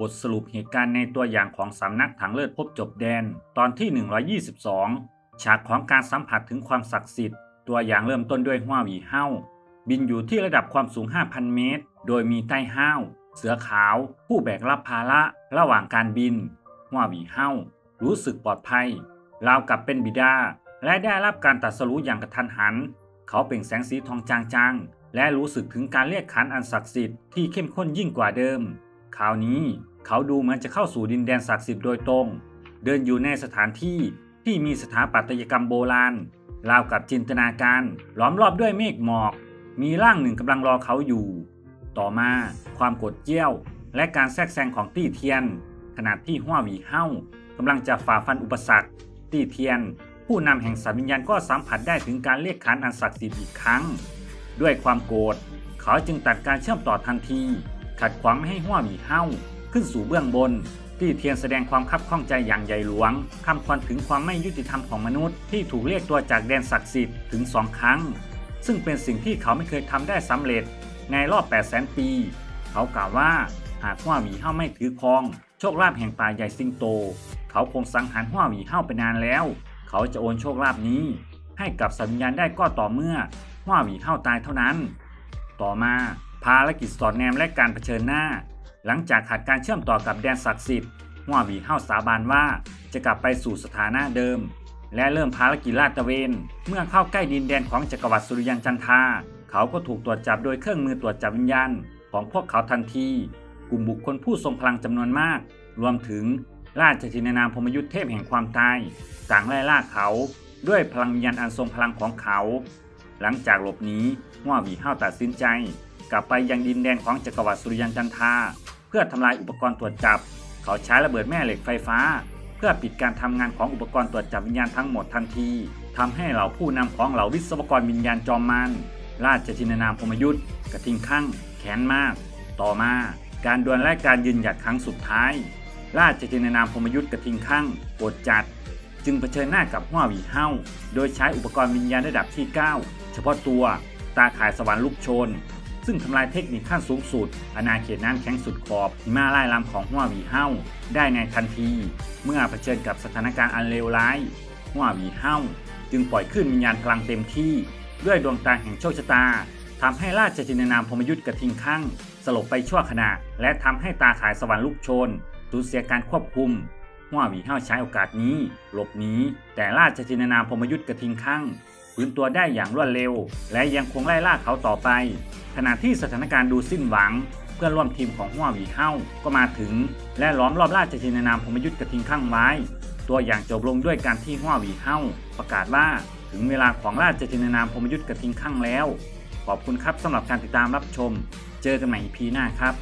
บทสรุปเหตุการณ์ในตัวอย่างของสำนักถังเลิศพบจบแดน ตอนที่ 122 ฉากของการสัมผัสถึงความศักดิ์สิทธิ์ ตัวอย่างเริ่มต้นด้วยห้าวีเฮ้าบินอยู่ที่ระดับความสูง 5,000 เมตร โดยมีใต้ห้าวเสือขาว ผู้แบกรับภาระระหว่างการบินห้าวีเฮ้ารู้สึกปลอดภัยราวกับเป็นบิดา และได้รับการตัดสรู้อย่างกระทันหัน เขาเปล่งแสงสีทองจางๆและรู้สึกถึงการเรียกขานอันศักดิ์สิทธิ์ที่เข้มข้นยิ่งกว่าเดิม คราวนี้เขาดูเหมือนจะเข้าสู่ดินแดนศักดิ์สิทธิ์โดยตรง เดินอยู่ในสถานที่ที่มีสถาปัตยกรรมโบราณราวกับจินตนาการล้อมรอบด้วยเมฆหมอก มีร่างหนึ่งกำลังรอเขาอยู่ ต่อมาความกดเจี้ยว และการแทรกแซงของตี้เทียน ขณะที่ห้าหวีเฮ้ากำลังจะฝ่าฟันอุปสรรค ตี้เทียน ผู้นำแห่งสัตว์วิญญาณก็สัมผัสได้ถึงการเรียกขานอันศักดิ์สิทธิ์อีกครั้ง ด้วยความโกรธเขาจึงตัดการเชื่อมต่อทันที ขัดขวางไม่ให้ห้าหวีเฮ้าขึ้นสู่เบื้องบนที่เทียนแสดงความคับข้องใจอย่างใหญ่หลวงคำควันถึงความไม่ยุติธรรมของมนุษย์ที่ถูกเรียกตัวจากแดนศักดิ์สิทธิ์ถึงสองครั้ง ซึ่งเป็นสิ่งที่เขาไม่เคยทำได้สำเร็จ ในรอบ 8 0 0 0 0 0ปี เขากล่าวว่าหากห้าหวีเฮ้าไม่ถือครอง โชคลาภแห่งป่าใหญ่สิงโต เขาคงสังหารห้าหวีเฮ้าไปนานแล้ว เขาจะโอนโชคลาภนี้ ให้กับสัญญาณได้ก็ต่อเมื่อห้าหวีเฮ้าตายเท่านั้น ต่อมา ภารกิจสอดแนมและการเผชิญหน้า หลังจากขาดการเชื่อมต่อกับแดนศักดิ์สิทธิ์หัววีเฮ้าสาบานว่าจะกลับไปสู่สถานะเดิม และเริ่มภารกิจลาดตระเวน เมื่อเข้าใกล้ดินแดนของจักรวรรดิสุริยันจันทา เขาก็ถูกตรวจจับโดยเครื่องมือตรวจจับวิญญาณของพวกเขาทันที กลุ่มบุคคลผู้ทรงพลังจำนวนมาก รวมถึงราชจินนามพมยุทธเทพแห่งความตายต่างไล่ล่าเขาด้วยพลังวิญญาณอันทรงพลังของเขา หลังจากหลบหนีหัวหวีเฮ้าตัดสินใจ กลับไปยังดินแดนของจักรวรรดิสุริยันจันทาเพื่อทำลายอุปกรณ์ตรวจจับ เขาใช้ระเบิดแม่เหล็กไฟฟ้า เพื่อปิดการทำงานของอุปกรณ์ตรวจจับวิญญาณทั้งหมดทันทีทำให้เหล่าผู้นำของเหล่าวิศวกรวิญญาณจอมมันราชจินนามพมยุทธ์กระทิงข้างแค้นมาก ต่อมา การดวลและการยืนหยัดครั้งสุดท้าย ราชจินนามพมยุทธ์กระทิงข้างโกรธจัด จึงเผชิญหน้ากับหัวหวีเฮ้าโดยใช้อุปกรณ์วิญญาณระดับที่ 9 เฉพาะตัว ตาข่ายสวรรค์ลุกชน ซึ่งทำลายเทคนิคขั้นสูงสุด อาณาเขตน้ำแข็งสุดขอบหิมาไล่ลำของหัววีเฮ้าได้ในทันที เมื่อเผชิญกับสถานการณ์อันเลวร้ายหัววีเฮ้าจึงปล่อยขึ้นวิญญาณพลังเต็มที่ ด้วยดวงตาแห่งโชคชะตาทำให้ราชจินนามพรหมยุทธ์กระทิงข้างสลบไปชั่วขณะ และทำให้ตาขายสวรรค์ลุกชนสูญเสียการควบคุมหัววีเฮ้าใช้โอกาสนี้ หลบหนีแต่ราชจินนามพรหมยุทธ์กระทิงข้าง ฟื้นตัวได้อย่างรวดเร็ว และยังคงไล่ล่าเขาต่อไป ขณะที่สถานการณ์ดูสิ้นหวัง เพื่อนร่วมทีมของหัววีเฮ้าก็มาถึง และล้อมรอบราชจินนามพมยุทธ์กระทิงข้างไว้ ตัวอย่างจบลงด้วยการที่หัววีเฮ้าประกาศว่าถึงเวลาของราชจินนามพมยุทธ์กระทิงข้างแล้ว ขอบคุณครับสำหรับการติดตามรับชม เจอกันใหม่ EP หน้าครับ